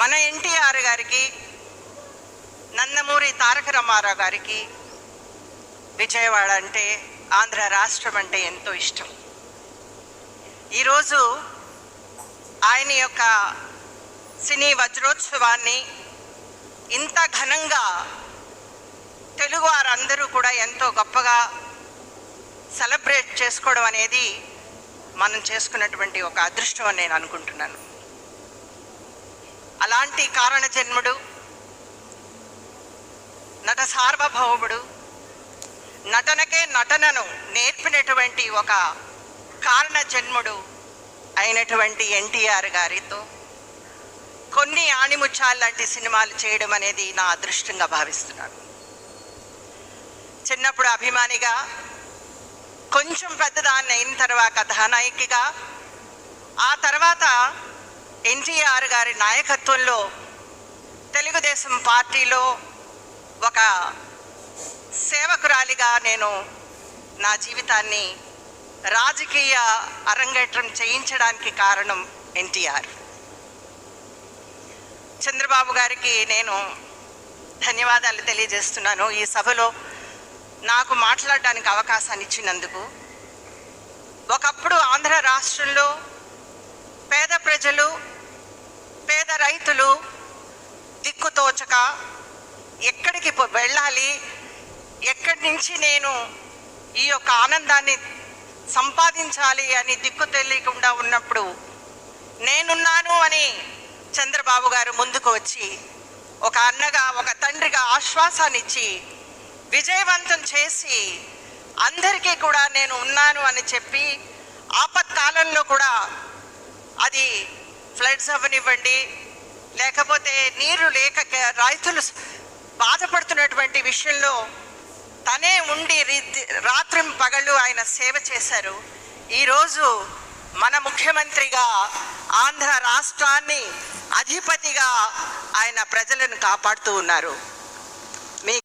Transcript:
మన ఎన్టీఆర్ గారికి నందమూరి తారక రామారావు గారికి విజయవాడ అంటే ఆంధ్ర రాష్ట్రం అంటే ఎంతో ఇష్టం. ఈరోజు ఆయన యొక్క సినీ వజ్రోత్సవాన్ని ఇంత ఘనంగా తెలుగు వారందరూ కూడా ఎంతో గొప్పగా సెలబ్రేట్ చేసుకోవడం అనేది మనం చేసుకున్నటువంటి ఒక అదృష్టం అని నేను అనుకుంటున్నాను. అలాంటి కారణ జన్ముడు నట సార్వభౌముడు నటనకే నటనను నేర్పినటువంటి ఒక కారణ జన్ముడు అయినటువంటి ఎన్టీఆర్ గారితో కొన్ని ఆణిముత్యాలు లాంటి సినిమాలు చేయడం అనేది నా అదృష్టంగా భావిస్తున్నాను. చిన్నప్పుడు అభిమానిగా కొంచెం పెద్దదాన్ని అయిన తర్వాత కథానాయికగా ఆ తర్వాత ఎన్టీఆర్ గారి నాయకత్వంలో తెలుగుదేశం పార్టీలో ఒక సేవకురాలిగా నేను నా జీవితాన్ని రాజకీయ అరంగేట్రం చేయించడానికి కారణం ఎన్టీఆర్. చంద్రబాబు గారికి నేను ధన్యవాదాలు తెలియజేస్తున్నాను. ఈ సభలో నాకు మాట్లాడడానికి అవకాశాన్ని ఇచ్చినందుకు. ఒకప్పుడు ఆంధ్ర రాష్ట్రంలో పేద ప్రజలు పేద రైతులు దిక్కుతోచక ఎక్కడికి వెళ్ళాలి? ఎక్కడి నుంచి నేను ఈ యొక్క ఆనందాన్ని సంపాదించాలి అని దిక్కు తెలియకుండా ఉన్నప్పుడు నేనున్నాను అని చంద్రబాబు గారు ముందుకు వచ్చి ఒక అన్నగా ఒక తండ్రిగా ఆశ్వాసాన్నిచ్చి విజయవంతం చేసి అందరికీ కూడా నేను ఉన్నాను అని చెప్పి ఆపత్కాలంలో కూడా అది ఫ్లడ్స్ అవ్వనివ్వండి లేకపోతే నీరు లేక రైతులు బాధపడుతున్నటువంటి విషయంలో తనే ఉండి రాత్రి పగళ్ళు ఆయన సేవ చేశారు. ఈరోజు మన ముఖ్యమంత్రిగా ఆంధ్ర రాష్ట్రాన్ని అధిపతిగా ఆయన ప్రజలను కాపాడుతూ ఉన్నారు.